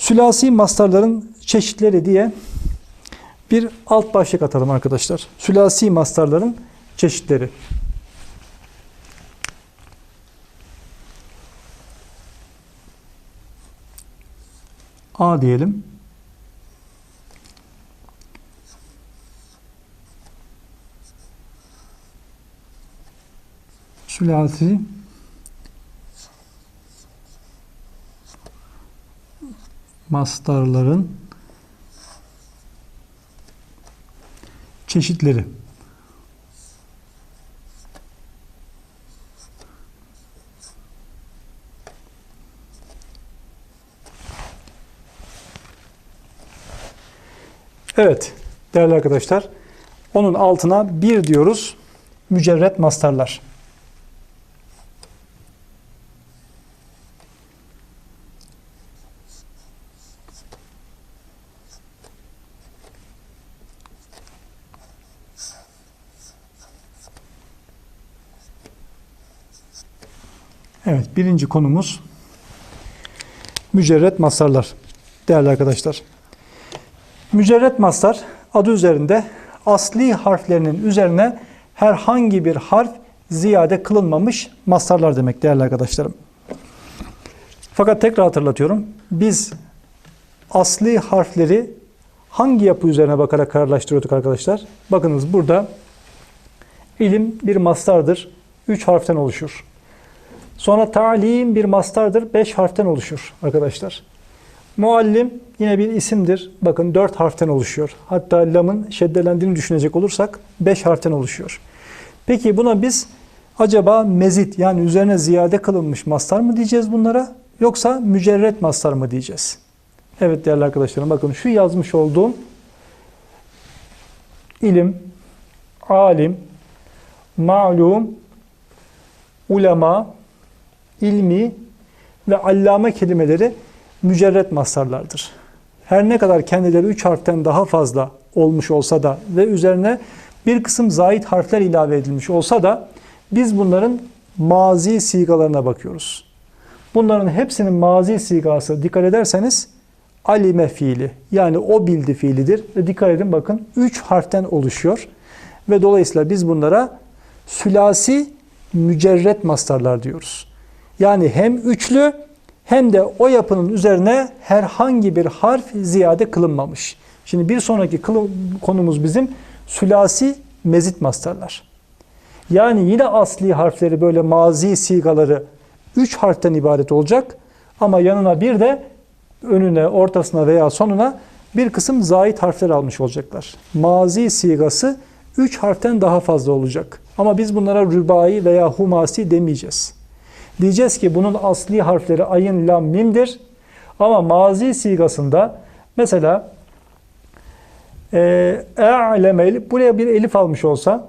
Sülasi mastarların çeşitleri diye bir alt başlık atalım arkadaşlar. Sülasi mastarların çeşitleri. A diyelim. Sülasi mastarların çeşitleri. Evet değerli arkadaşlar onun altına bir diyoruz mücerret mastarlar. Evet, birinci konumuz mücerret mastarlar. Değerli arkadaşlar. Mücerret mastar adı üzerinde asli harflerinin üzerine herhangi bir harf ziyade kılınmamış mastarlar demek değerli arkadaşlarım. Fakat tekrar hatırlatıyorum. Biz asli harfleri hangi yapı üzerine bakarak kararlaştırıyorduk arkadaşlar? Bakınız burada ilim bir mastardır. Üç harften oluşur. Sonra talim bir mastardır. Beş harften oluşur arkadaşlar. Muallim yine bir isimdir. Bakın dört harften oluşuyor. Hatta lamın şeddelendiğini düşünecek olursak beş harften oluşuyor. Peki buna biz acaba mezit yani üzerine ziyade kılınmış mastar mı diyeceğiz bunlara? Yoksa mücerret mastar mı diyeceğiz? Evet değerli arkadaşlarım bakın şu yazmış olduğum ilim, alim, malum, ulema, ilmi ve allame kelimeleri mücerret mastarlardır. Her ne kadar kendileri üç harften daha fazla olmuş olsa da ve üzerine bir kısım zait harfler ilave edilmiş olsa da biz bunların mazi sigalarına bakıyoruz. Bunların hepsinin mazi sigası dikkat ederseniz alime fiili yani o bildi fiilidir. Ve dikkat edin bakın üç harften oluşuyor. Ve dolayısıyla biz bunlara sülasi mücerret mastarlar diyoruz. Yani hem üçlü hem de o yapının üzerine herhangi bir harf ziyade kılınmamış. Şimdi bir sonraki konumuz bizim sülasi mezit mastarlar. Yani yine asli harfleri böyle mazi sigaları üç harften ibaret olacak ama yanına bir de önüne, ortasına veya sonuna bir kısım zait harfler almış olacaklar. Mazi sigası üç harften daha fazla olacak. Ama biz bunlara rübai veya humasi demeyeceğiz. Diyeceğiz ki bunun asli harfleri ayın, lam, mimdir. Ama mazi sigasında mesela e'lemel buraya bir elif almış olsa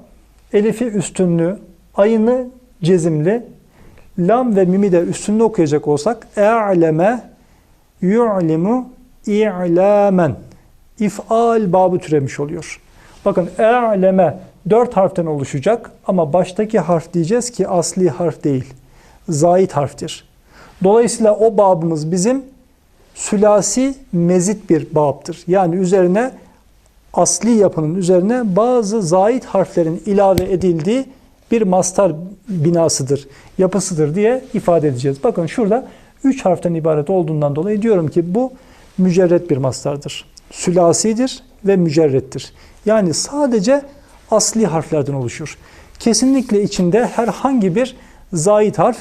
elifi üstünlü, ayını cezimli, lam ve mimi de üstünlü okuyacak olsak e'leme yu'limu i'lamen if'al babı türemiş oluyor. Bakın e'leme dört harften oluşacak ama baştaki harf diyeceğiz ki asli harf değil zait harftir. Dolayısıyla o babımız bizim sülasi mezit bir babdır. Yani üzerine asli yapının üzerine bazı zait harflerin ilave edildiği bir mastar binasıdır, yapısıdır diye ifade edeceğiz. Bakın şurada üç harften ibaret olduğundan dolayı diyorum ki bu mücerret bir mastardır. Sülasidir ve mücerrettir. Yani sadece asli harflerden oluşur. Kesinlikle içinde herhangi bir zait harf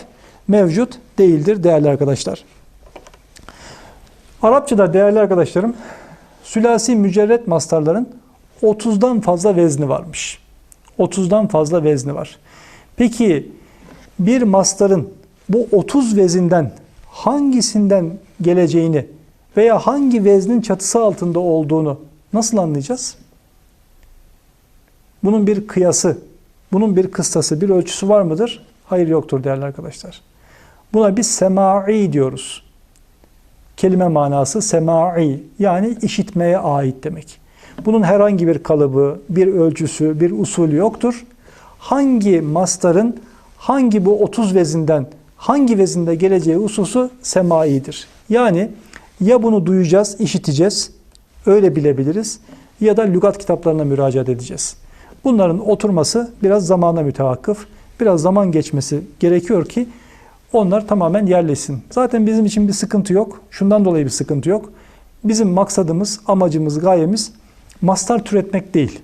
mevcut değildir değerli arkadaşlar. Arapçada değerli arkadaşlarım sülasi mücerret mastarların 30'dan fazla vezni varmış. 30'dan fazla vezni var. Peki bir mastarın bu 30 vezinden hangisinden geleceğini veya hangi veznin çatısı altında olduğunu nasıl anlayacağız? Bunun bir kıyası, bunun bir kıstası, bir ölçüsü var mıdır? Hayır yoktur değerli arkadaşlar. Buna biz semai diyoruz. Kelime manası semai yani işitmeye ait demek. Bunun herhangi bir kalıbı, bir ölçüsü, bir usulü yoktur. Hangi mastarın hangi bu 30 vezinden hangi vezinde geleceği hususu semaidir. Yani Ya bunu duyacağız, işiteceğiz, öyle bilebiliriz ya da lügat kitaplarına müracaat edeceğiz. Bunların oturması biraz zamana mütevakkıf. Biraz zaman geçmesi gerekiyor ki onlar tamamen yerleşsin. Zaten bizim için bir sıkıntı yok. Şundan dolayı bir sıkıntı yok. Bizim maksadımız, amacımız, gayemiz mastar türetmek değil.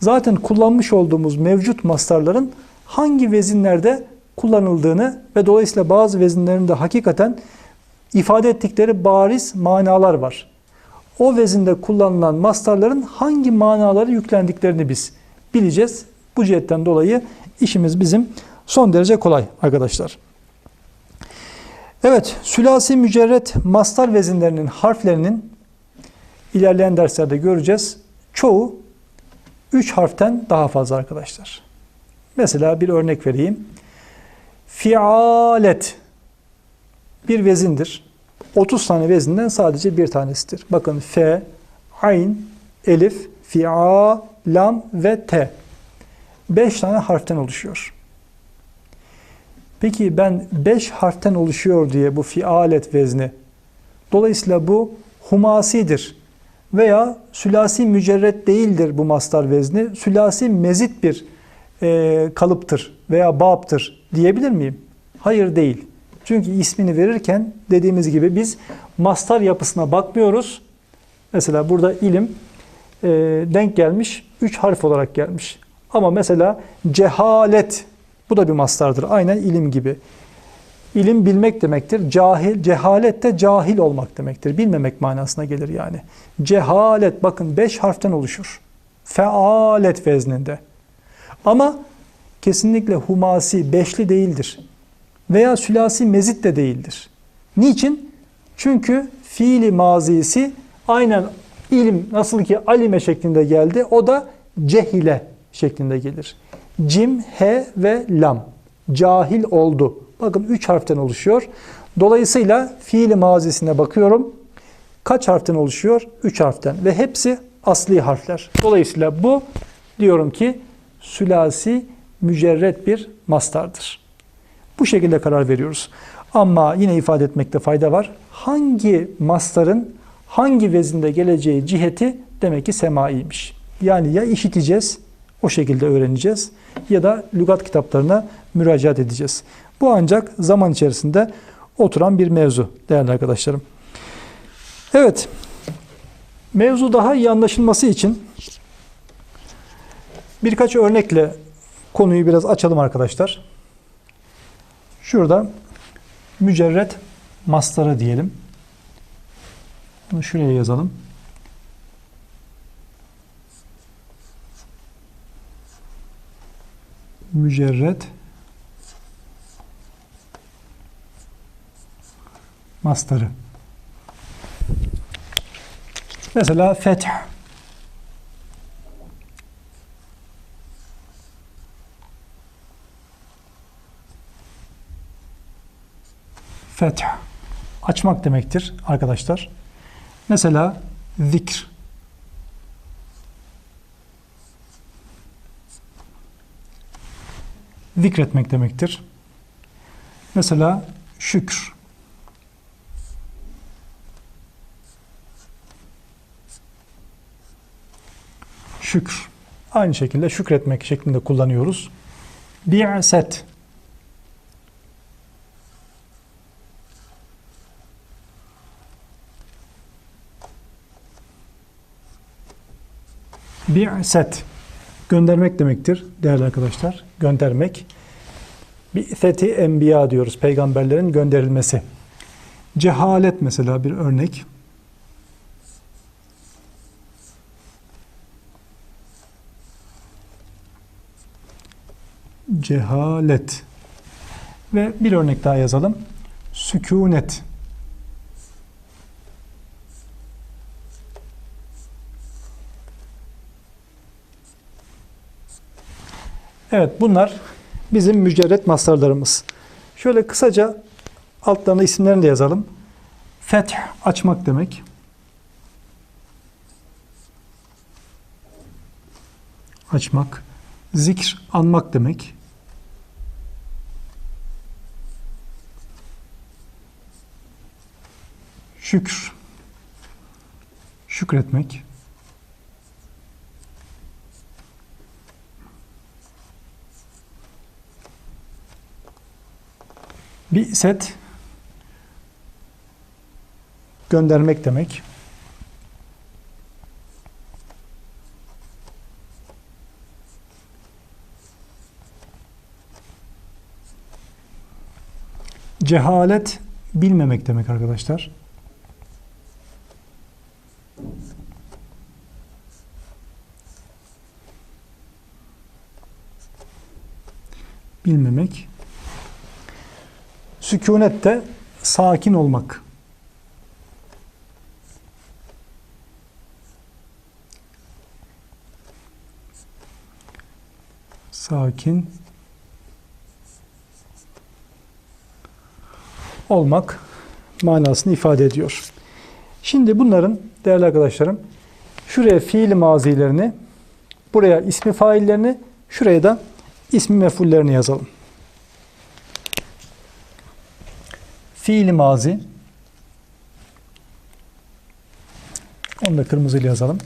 Zaten kullanmış olduğumuz mevcut mastarların hangi vezinlerde kullanıldığını ve dolayısıyla bazı vezinlerin de hakikaten ifade ettikleri bariz manalar var. O vezinde kullanılan mastarların hangi manaları yüklendiklerini biz bileceğiz. Bu cihetten dolayı işimiz bizim son derece kolay arkadaşlar. Evet, sülasi mücerret mastar vezinlerinin harflerinin ilerleyen derslerde göreceğiz. Çoğu 3 harften daha fazla arkadaşlar. Mesela bir örnek vereyim. Fialet bir vezindir. 30 tane vezinden sadece bir tanesidir. Bakın F, Ayn, Elif, Fia, Lam ve T. 5 tane harften oluşuyor. Peki ben 5 harften oluşuyor diye bu fialet vezni. Dolayısıyla bu humasidir. Veya sülasi mücerret değildir bu mastar vezni. Sülasi mezit bir e, kalıptır veya babtır diyebilir miyim? Hayır değil. Çünkü ismini verirken dediğimiz gibi biz mastar yapısına bakmıyoruz. Mesela burada ilim e, denk gelmiş, 3 harf olarak gelmiş. Ama mesela cehalet bu da bir mastardır. Aynen ilim gibi. İlim bilmek demektir. Cahil, cehalet de cahil olmak demektir. Bilmemek manasına gelir yani. Cehalet bakın 5 harften oluşur. Fealet vezninde. Ama kesinlikle humasi, beşli değildir. Veya sülasi mezit de değildir. Niçin? Çünkü fiili mazisi aynen ilim nasıl ki alime şeklinde geldi o da cehile şeklinde gelir. Cim, he ve lam. Cahil oldu. Bakın üç harften oluşuyor. Dolayısıyla fiili mazisine bakıyorum. Kaç harften oluşuyor? Üç harften. Ve hepsi asli harfler. Dolayısıyla bu diyorum ki sülasi mücerret bir mastardır. Bu şekilde karar veriyoruz. Ama yine ifade etmekte fayda var. Hangi mastarın hangi vezinde geleceği ciheti demek ki semaiymiş. Yani ya işiteceğiz, o şekilde öğreneceğiz ya da lügat kitaplarına müracaat edeceğiz. Bu ancak zaman içerisinde oturan bir mevzu değerli arkadaşlarım. Evet, mevzu daha iyi anlaşılması için birkaç örnekle konuyu biraz açalım arkadaşlar. Şurada mücerret mastarı diyelim. Bunu şuraya yazalım. Mücerret mastarı. Mesela feth Feth açmak demektir arkadaşlar. Mesela zikr zikretmek demektir. Mesela şükür şükür. Aynı şekilde şükretmek şeklinde kullanıyoruz. Bi'set Bi'set göndermek demektir değerli arkadaşlar. Göndermek. Bi'seti enbiya diyoruz. Peygamberlerin gönderilmesi. Cehalet mesela bir örnek. Cehalet. Ve bir örnek daha yazalım. Sükunet. Evet bunlar bizim mücerret mastarlarımız. Şöyle kısaca altlarına isimlerini de yazalım. Feth açmak demek. Açmak. Zikr anmak demek. Şükür. Şükretmek. Bir set göndermek demek. Cehalet bilmemek demek arkadaşlar. Bilmemek. Sükunet de sakin olmak. Sakin olmak manasını ifade ediyor. Şimdi bunların değerli arkadaşlarım şuraya fiil mazilerini, buraya ismi faillerini, şuraya da ismi mefullerini yazalım. Fiil mazi onu da kırmızıyla yazalım.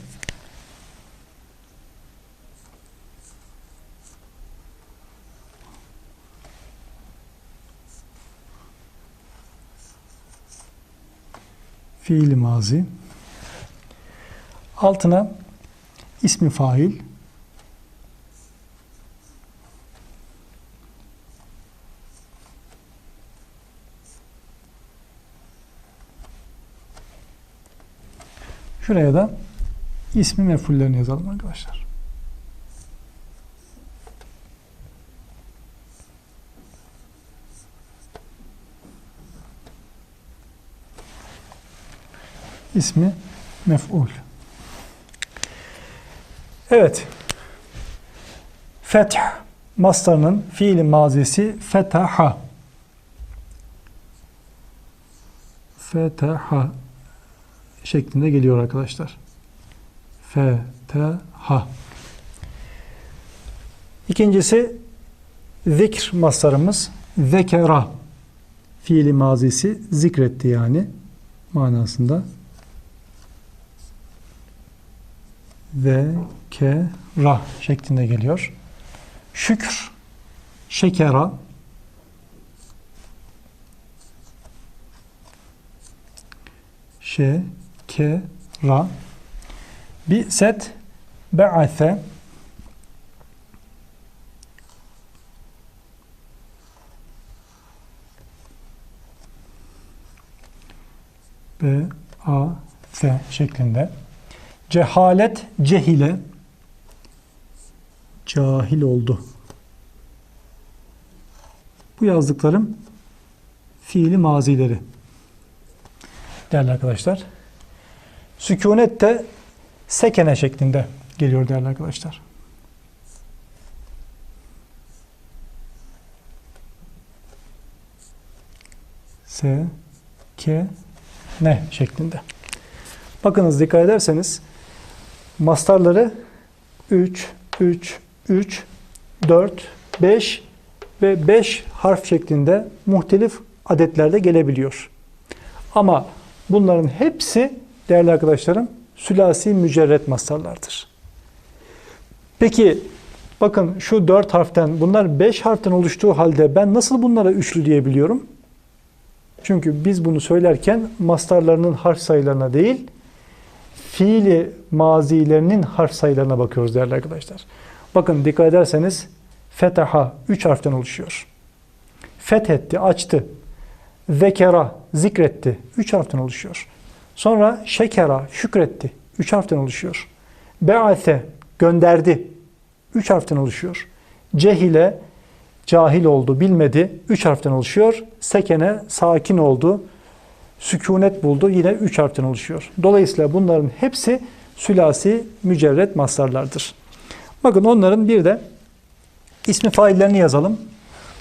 Fiil mazi. Altına ismi fail. Şuraya da ismi mefullerini yazalım arkadaşlar. ismi mef'ul. Evet. Feth mastarının fiili mazisi fetaha. Fetaha şeklinde geliyor arkadaşlar. Fetaha. İkincisi zikr mastarımız zekera fiili mazisi zikretti yani manasında. ve ke ra şeklinde geliyor. Şükür şekera şe ke ra bir set be'ase B A F şeklinde Cehalet cehile cahil oldu. Bu yazdıklarım fiili mazileri. Değerli arkadaşlar. Sükunet de sekene şeklinde geliyor değerli arkadaşlar. S, K, ne şeklinde. Bakınız dikkat ederseniz mastarları 3, 3, 3, 4, 5 ve 5 harf şeklinde muhtelif adetlerde gelebiliyor. Ama bunların hepsi değerli arkadaşlarım sülasi mücerret mastarlardır. Peki bakın şu 4 harften bunlar 5 harften oluştuğu halde ben nasıl bunlara üçlü diyebiliyorum? Çünkü biz bunu söylerken mastarlarının harf sayılarına değil, fiili mazilerinin harf sayılarına bakıyoruz değerli arkadaşlar. Bakın dikkat ederseniz fetaha 3 harften oluşuyor. Fethetti, açtı. Zekera, zikretti. 3 harften oluşuyor. Sonra şekera, şükretti. 3 harften oluşuyor. Be'ate, gönderdi. 3 harften oluşuyor. Cehile, cahil oldu, bilmedi. 3 harften oluşuyor. Sekene, sakin oldu sükunet buldu. Yine üç harften oluşuyor. Dolayısıyla bunların hepsi sülasi mücerret mastarlardır. Bakın onların bir de ismi faillerini yazalım.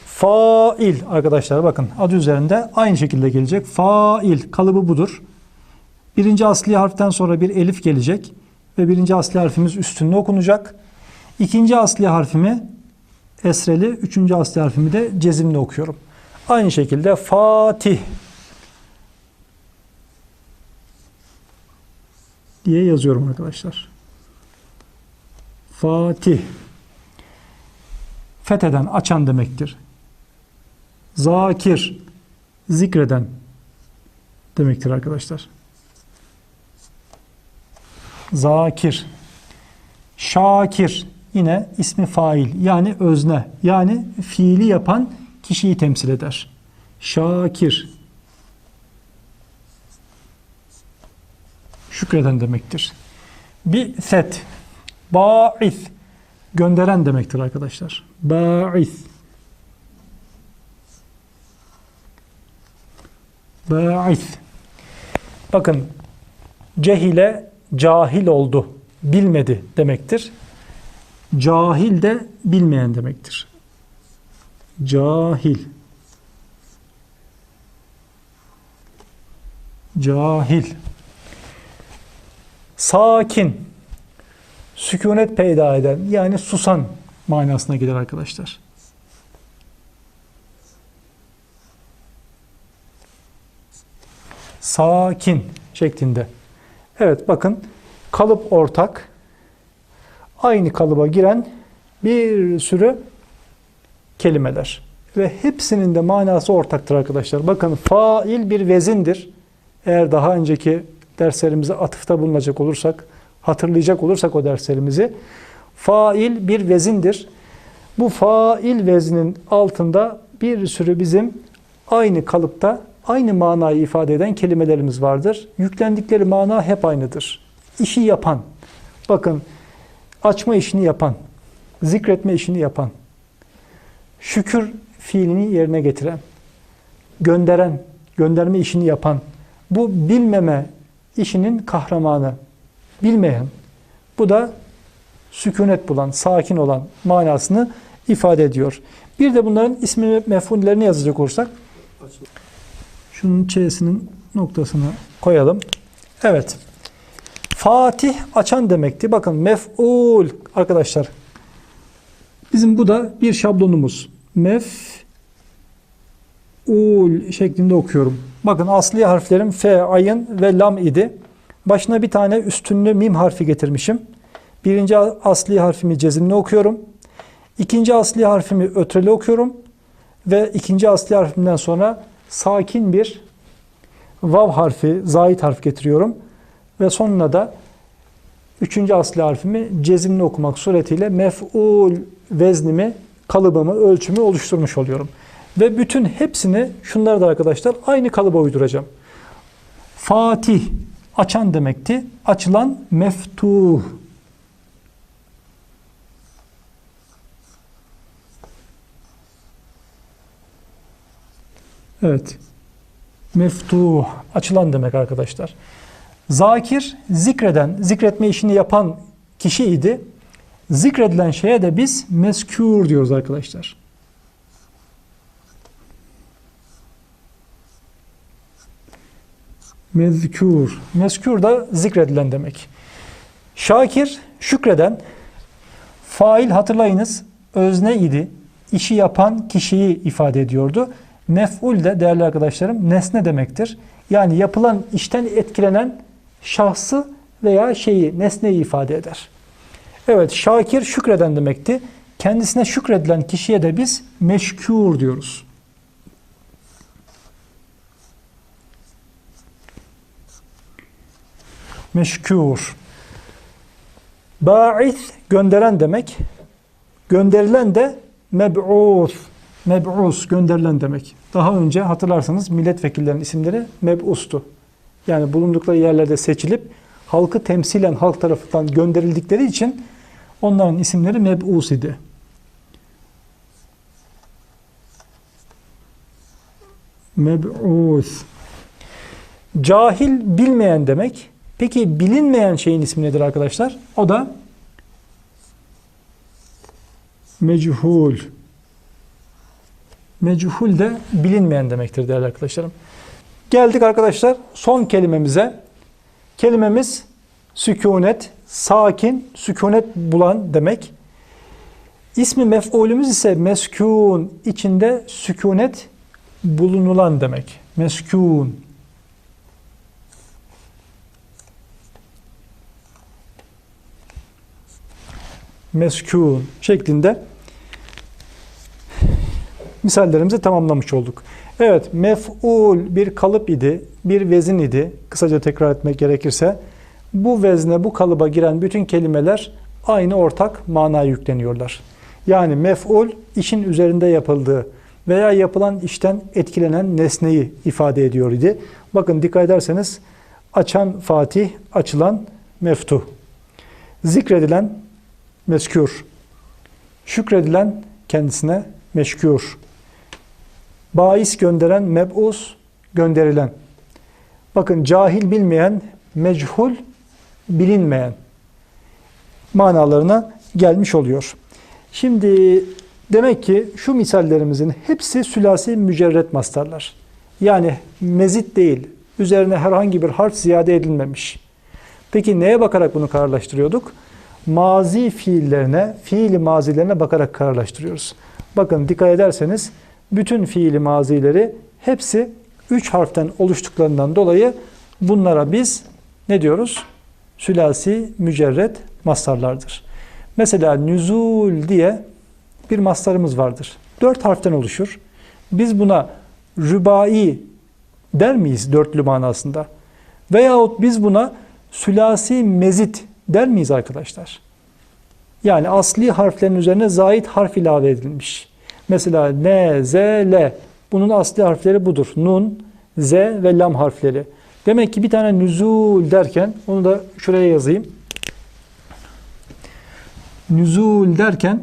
Fail arkadaşlar bakın adı üzerinde aynı şekilde gelecek. Fail kalıbı budur. Birinci asli harften sonra bir elif gelecek ve birinci asli harfimiz üstünde okunacak. İkinci asli harfimi esreli, üçüncü asli harfimi de cezimli okuyorum. Aynı şekilde Fatih diye yazıyorum arkadaşlar. Fatih. Fetheden, açan demektir. Zakir, zikreden demektir arkadaşlar. Zakir. Şakir yine ismi fail yani özne yani fiili yapan kişiyi temsil eder. Şakir. Şükreden demektir. Bir set. Ba'is. Gönderen demektir arkadaşlar. Ba'is. Ba'is. Bakın cehile cahil oldu, bilmedi demektir. Cahil de bilmeyen demektir. Cahil. Cahil. Sakin. Sükunet peyda eden yani susan manasına gelir arkadaşlar. Sakin şeklinde. Evet bakın kalıp ortak. Aynı kalıba giren bir sürü kelimeler. Ve hepsinin de manası ortaktır arkadaşlar. Bakın fail bir vezindir. Eğer daha önceki derslerimize atıfta bulunacak olursak, hatırlayacak olursak o derslerimizi. Fail bir vezindir. Bu fail veznin altında bir sürü bizim aynı kalıpta aynı manayı ifade eden kelimelerimiz vardır. Yüklendikleri mana hep aynıdır. İşi yapan, bakın açma işini yapan, zikretme işini yapan, şükür fiilini yerine getiren, gönderen, gönderme işini yapan, bu bilmeme işinin kahramanı, bilmeyen, bu da sükunet bulan, sakin olan manasını ifade ediyor. Bir de bunların ismi mef'ullerini yazacak olursak, şunun ç'sinin noktasını koyalım. Evet. Fatih açan demekti. Bakın mef'ul arkadaşlar. Bizim bu da bir şablonumuz. Mef'ul şeklinde okuyorum. Bakın asli harflerim F, ayın ve lam idi. Başına bir tane üstünlü mim harfi getirmişim. Birinci asli harfimi cezimli okuyorum. İkinci asli harfimi ötreli okuyorum. Ve ikinci asli harfimden sonra sakin bir vav harfi, zait harf getiriyorum. Ve sonuna da üçüncü asli harfimi cezimli okumak suretiyle mef'ul veznimi, kalıbımı, ölçümü oluşturmuş oluyorum. Ve bütün hepsini şunları da arkadaşlar aynı kalıba uyduracağım. Fatih açan demekti. Açılan meftuh. Evet. Meftuh açılan demek arkadaşlar. Zakir zikreden, zikretme işini yapan kişiydi. Zikredilen şeye de biz meskûr diyoruz arkadaşlar. Mezkûr. Mezkûr da zikredilen demek. Şakir, şükreden. Fail hatırlayınız özne idi. İşi yapan kişiyi ifade ediyordu. Mef'ul de değerli arkadaşlarım nesne demektir. Yani yapılan işten etkilenen şahsı veya şeyi, nesneyi ifade eder. Evet, şakir şükreden demekti. Kendisine şükredilen kişiye de biz meşkur diyoruz. Meşkur. Ba'ith gönderen demek. Gönderilen de meb'us. Meb'us gönderilen demek. Daha önce hatırlarsanız milletvekillerinin isimleri meb'ustu. Yani bulundukları yerlerde seçilip halkı temsilen halk tarafından gönderildikleri için onların isimleri meb'us idi. Meb'us. Cahil bilmeyen demek. Peki bilinmeyen şeyin ismi nedir arkadaşlar? O da mechul. Mecuhul de bilinmeyen demektir değerli arkadaşlarım. Geldik arkadaşlar son kelimemize. Kelimemiz sükunet, sakin, sükunet bulan demek. İsmi mef'ulümüz ise meskun, içinde sükunet bulunulan demek. Meskun. Meskun şeklinde misallerimizi tamamlamış olduk. Evet, mef'ul bir kalıp idi, bir vezin idi. Kısaca tekrar etmek gerekirse bu vezne, bu kalıba giren bütün kelimeler aynı ortak manaya yükleniyorlar. Yani mef'ul işin üzerinde yapıldığı veya yapılan işten etkilenen nesneyi ifade ediyor idi. Bakın dikkat ederseniz açan Fatih, açılan meftuh. Zikredilen meskûr. Şükredilen kendisine meşkûr. Bais gönderen meb'us gönderilen. Bakın cahil bilmeyen, mechul bilinmeyen manalarına gelmiş oluyor. Şimdi demek ki şu misallerimizin hepsi sülasi mücerret mastarlar. Yani mezit değil, üzerine herhangi bir harf ziyade edilmemiş. Peki neye bakarak bunu kararlaştırıyorduk? Mazi fiillerine, fiil mazilerine bakarak kararlaştırıyoruz. Bakın dikkat ederseniz bütün fiili mazileri hepsi üç harften oluştuklarından dolayı bunlara biz ne diyoruz? Sülasi mücerret mastarlardır. Mesela nüzul diye bir mastarımız vardır. Dört harften oluşur. Biz buna rübai der miyiz dörtlü manasında? Veyahut biz buna sülasi mezit der miyiz arkadaşlar? Yani asli harflerin üzerine zait harf ilave edilmiş. Mesela ne, z, l. Bunun asli harfleri budur. Nun, z ve lam harfleri. Demek ki bir tane nüzul derken, onu da şuraya yazayım. Nüzul derken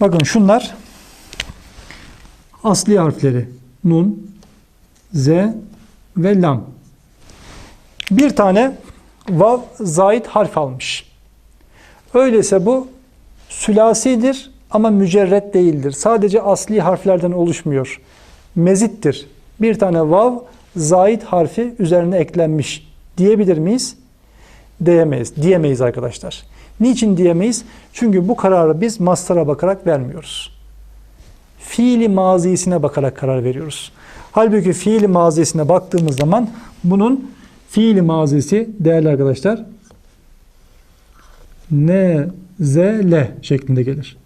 Bakın şunlar asli harfleri. Nun, Z ve Lam. Bir tane vav zait harf almış. Öyleyse bu sülasidir ama mücerret değildir. Sadece asli harflerden oluşmuyor. Mezittir. Bir tane vav zait harfi üzerine eklenmiş diyebilir miyiz? Diyemeyiz. Diyemeyiz arkadaşlar. Niçin diyemeyiz? Çünkü bu kararı biz mastara bakarak vermiyoruz. Fiili mazisine bakarak karar veriyoruz. Halbuki fiili mazisine baktığımız zaman bunun fiili mazisi değerli arkadaşlar ne zele şeklinde gelir.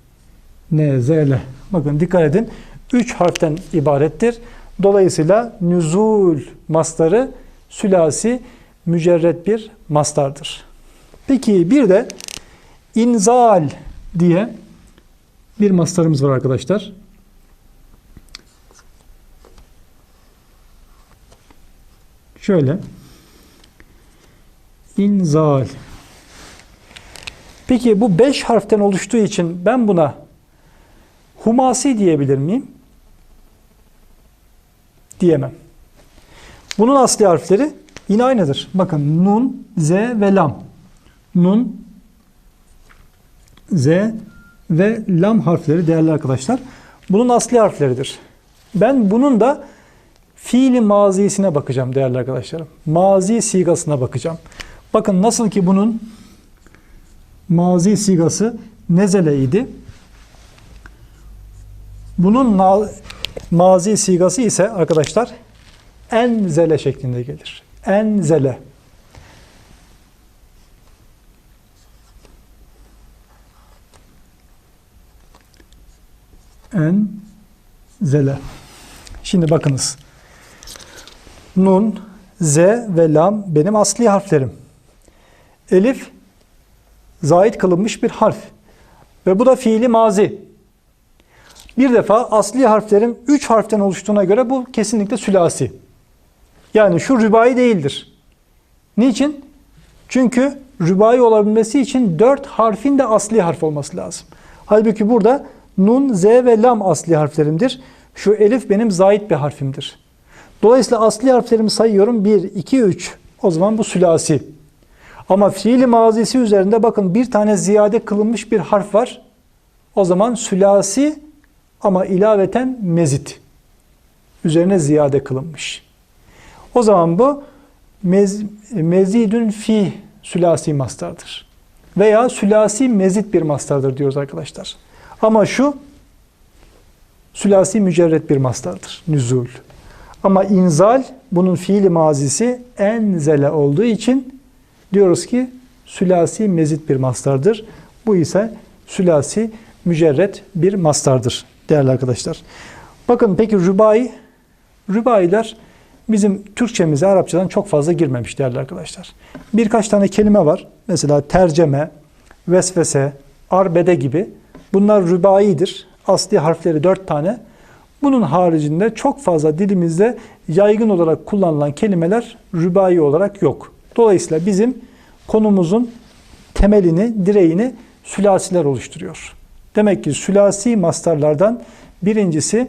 Ne zele. Bakın dikkat edin. Üç harften ibarettir. Dolayısıyla nüzul mastarı sülasi mücerret bir mastardır. Peki bir de inzal diye bir mastarımız var arkadaşlar. Şöyle. İnzal. Peki bu beş harften oluştuğu için ben buna humasi diyebilir miyim? Diyemem. Bunun asli harfleri yine aynıdır. Bakın nun, z ve lam. Nun, z ve lam harfleri değerli arkadaşlar. Bunun asli harfleridir. Ben bunun da fiili mazisine bakacağım değerli arkadaşlarım. Mazi sigasına bakacağım. Bakın nasıl ki bunun mazi sigası nezele idi. Bunun mazi sigası ise arkadaşlar enzele şeklinde gelir. Enzele. En zele. Şimdi bakınız. Nun, Z ve Lam benim asli harflerim. Elif zait kılınmış bir harf. Ve bu da fiili mazi. Bir defa asli harflerim 3 harften oluştuğuna göre bu kesinlikle sülasi. Yani şu rübai değildir. Niçin? Çünkü rübai olabilmesi için 4 harfin de asli harf olması lazım. Halbuki burada nun, z ve lam asli harflerimdir. Şu elif benim zait bir harfimdir. Dolayısıyla asli harflerimi sayıyorum. 1, 2, 3. O zaman bu sülasi. Ama fiili mazisi üzerinde bakın bir tane ziyade kılınmış bir harf var. O zaman sülasi ama ilaveten mezit. Üzerine ziyade kılınmış. O zaman bu mez, mezidün fi sülasi mastardır. Veya sülasi mezit bir mastardır diyoruz arkadaşlar. Ama şu sülasi mücerret bir mastardır. Nüzul. Ama inzal bunun fiili mazisi enzele olduğu için diyoruz ki sülasi mezit bir mastardır. Bu ise sülasi mücerret bir mastardır değerli arkadaşlar. Bakın peki rübai, rübailer bizim Türkçemize Arapçadan çok fazla girmemiş değerli arkadaşlar. Birkaç tane kelime var. Mesela terceme, vesvese, arbede gibi. Bunlar rübaidir. Asli harfleri dört tane. Bunun haricinde çok fazla dilimizde yaygın olarak kullanılan kelimeler rübai olarak yok. Dolayısıyla bizim konumuzun temelini, direğini sülasiler oluşturuyor. Demek ki sülasi mastarlardan birincisi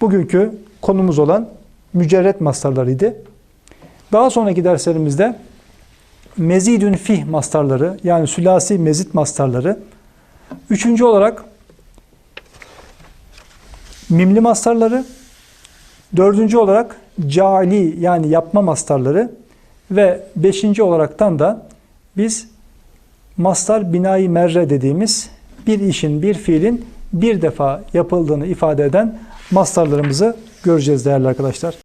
bugünkü konumuz olan mücerret mastarlarıydı. Daha sonraki derslerimizde mezidün fih mastarları yani sülasi mezit mastarları. Üçüncü olarak mimli mastarları. Dördüncü olarak cali yani yapma mastarları. Ve beşinci olaraktan da biz mastar binayı merre dediğimiz bir işin, bir fiilin bir defa yapıldığını ifade eden mastarlarımızı göreceğiz değerli arkadaşlar.